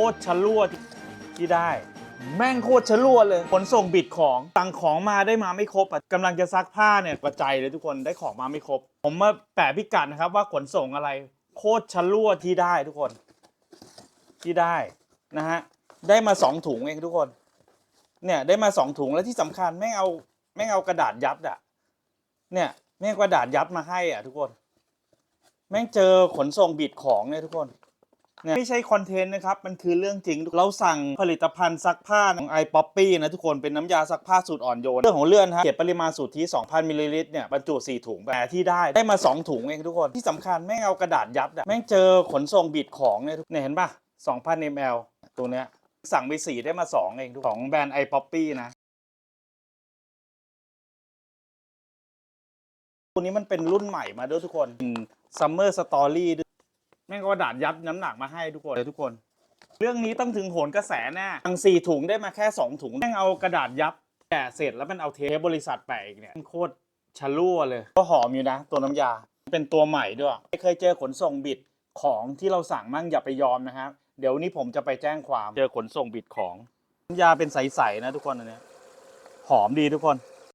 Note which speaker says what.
Speaker 1: โคตรชะลั่วที่ได้ แม่งโคตรชะลั่วเลยขนส่งบิดของตังของมาได้มาไม่ครบอะกำลังจะซักผ้าเนี่ยประจัยเลยทุกคนได้ของมาไม่ครบ ผมมาแปะพิกัดนะครับว่าขนส่งอะไร โคตรชะลั่วที่ได้ทุกคน ที่ได้นะฮะได้มาสองถุงเองทุกคน เนี่ยได้มาสองถุงแล้วที่สำคัญแม่งเอาแม่งเอากระดาษยัดอะเนี่ยแม่งกระดาษยัดมาให้อะทุกคน แม่งเจอขนส่งบิดของเนี่ยทุกคน เนี่ยไม่ใช่คอนเทนต์นะครับ มันคือเรื่องจริง เราสั่งผลิตภัณฑ์ซักผ้าของไอป๊อปปี้นะทุกคน เป็นน้ำยาซักผ้าสูตรอ่อนโยน เรื่องของเรื่องฮะเก็บปริมาณสูตรที่ 2,000มิลลิลิตรเนี่ยบรรจุ 4 ถุงแต่ที่ได้ ได้มา 2 ถุงเองทุกคน ที่สำคัญแม่งเอากระดาษยัดอะแม่งเจอขนส่งบิดของเนี่ยทุกเนี่ยเห็นป่ะ 2,000 ml ตัวเนี้ย สั่งไป4ได้มา 2 เองทุกของแบรนด์ไอป๊อปปี้นะตัวนี้มันเป็นรุ่นใหม่มาด้วยทุกคนซัม แม่งก็กระดาษยัดน้ำหนักมาให้ทุกคนเลยทุกคน เรื่องนี้ต้องถึงโหนกระแสแน่ทั้งสี่ถุงได้มาแค่สองถุงแม่งเอากระดาษยับแกะเสร็จแล้วมันเอาเทปบริษัทแปะอีกเนี่ยโคตรชะลั่วเลย ก็หอมอยู่นะ ตัวน้ำยาเป็นตัวใหม่ด้วยไม่เคยเจอขนส่งบิดของที่เราสั่งมั่งอย่าไปยอมนะครับเดี๋ยวนี้ผมจะไปแจ้งความเจอขนส่งบิดของน้ำยาเป็นใสๆนะทุกคนอันเนี้ยหอมดีทุกคน